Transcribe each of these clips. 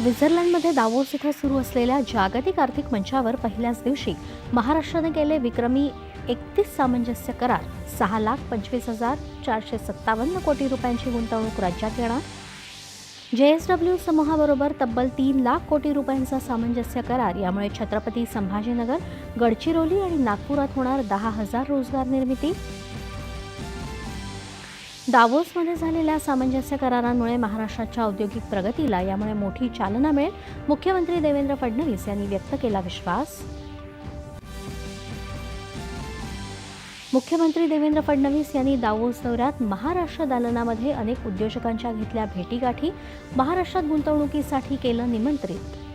स्वित्झर्लंडमध्ये दावोस इथं सुरू असलेल्या जागतिक आर्थिक मंचावर पहिल्याच दिवशी महाराष्ट्राने केले विक्रमी एकतीस सामंजस्य करार. सहा लाख पंचवीस हजार चारशे सत्तावन्न कोटी रुपयांची गुंतवणूक राज्यात येणार. जेएसडब्ल्यू समूहाबरोबर तब्बल तीन लाख कोटी रुपयांचा सामंजस्य करार. यामुळे छत्रपती संभाजीनगर गडचिरोली आणि नागपुरात होणार दहा हजार रोजगार निर्मिती. दावोसमध्ये झालेल्या सामंजस्य करारांमुळे महाराष्ट्राच्या औद्योगिक प्रगतीला यामुळे मोठी चालना मिळेल. मुख्यमंत्री देवेंद्र फडणवीस यांनी व्यक्त केला विश्वास. मुख्यमंत्री देवेंद्र फडणवीस यांनी दावोस दौऱ्यात महाराष्ट्र दालनामध्ये अनेक उद्योजकांच्या घेतल्या भेटीगाठी महाराष्ट्रात गुंतवणुकीसाठी केलं निमंत्रित.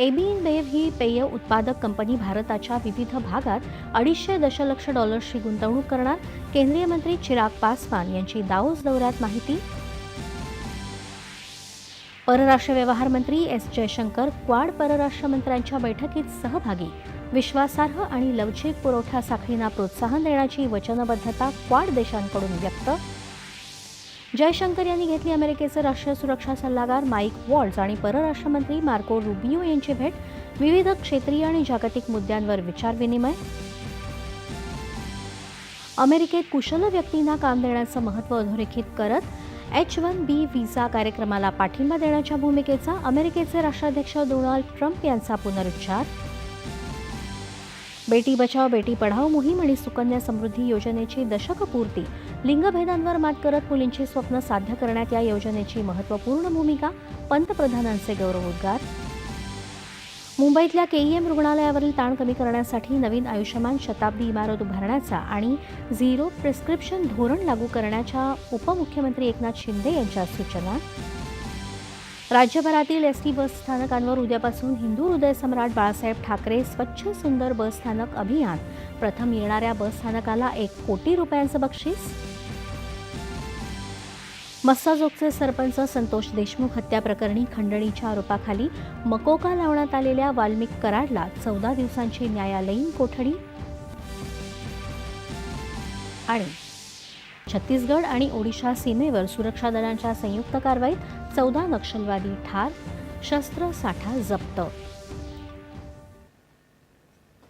एबीन बेव ही पेय उत्पादक कंपनी भारताच्या विविध भागात अडीचशे दशलक्ष डॉलर्सची गुंतवणूक करणार केंद्रीय मंत्री चिराग पासवान यांची दाओस दौऱ्यात माहिती. परराष्ट्र व्यवहार मंत्री एस जयशंकर क्वाड परराष्ट्र मंत्र्यांच्या बैठकीत सहभागी. विश्वासार्ह आणि लवचिक पुरवठा साखळींना प्रोत्साहन देण्याची वचनबद्धता क्वाड देशांकडून व्यक्त जयशंकर यांनी घेतली अमेरिकेचे राष्ट्रीय सुरक्षा सल्लागार माईक वॉल्ट्स आणि परराष्ट्रमंत्री मार्को रुबियो यांची भेट. विविध क्षेत्रीय आणि जागतिक मुद्द्यांवर विचारविनिमय अमेरिकेत कुशल व्यक्तींना काम देण्याचं महत्त्व अधोरेखित करत एच वन बी व्हिसा कार्यक्रमाला पाठिंबा देण्याच्या भूमिकेचा अमेरिकेचे राष्ट्राध्यक्ष डोनाल्ड ट्रम्प यांचा पुनरुच्चार. बेटी बचाव बेटी पढाओ मोहीम आणि सुकन्या समृद्धी योजनेची दशकपूर्ती. लिंगभेदांवर मात करत मुलींची स्वप्न साध्य करण्यात या योजनेची महत्त्वपूर्ण भूमिका पंतप्रधानांचे गौरवोद्गार मुंबईतल्या केईएम रुग्णालयावरील ताण कमी करण्यासाठी नवीन आयुष्यमान शताब्दी इमारत उभारण्याचा आणि झिरो प्रिस्क्रिप्शन धोरण लागू करण्याच्या उपमुख्यमंत्री एकनाथ शिंदे यांच्या सूचना. राज्यभरातील एस टी बस स्थानकांवर उद्यापासून हिंदू हृदय सम्राट बाळासाहेब ठाकरे स्वच्छ सुंदर बस स्थानक अभियान. प्रथम येणाऱ्या बस स्थानकाला एक कोटी रुपयांचं बक्षीस. मस्साजोगचे सरपंच संतोष देशमुख हत्या प्रकरणी खंडणीच्या आरोपाखाली मकोका लावण्यात आलेल्या वाल्मिक कराडला चौदा दिवसांची न्यायालयीन कोठडी आणि छत्तीसगड आणि ओडिशा सीमेवर सुरक्षा दलांच्या संयुक्त कारवाईत चौदा नक्षलवादी ठार शस्त्र साठा जप्त.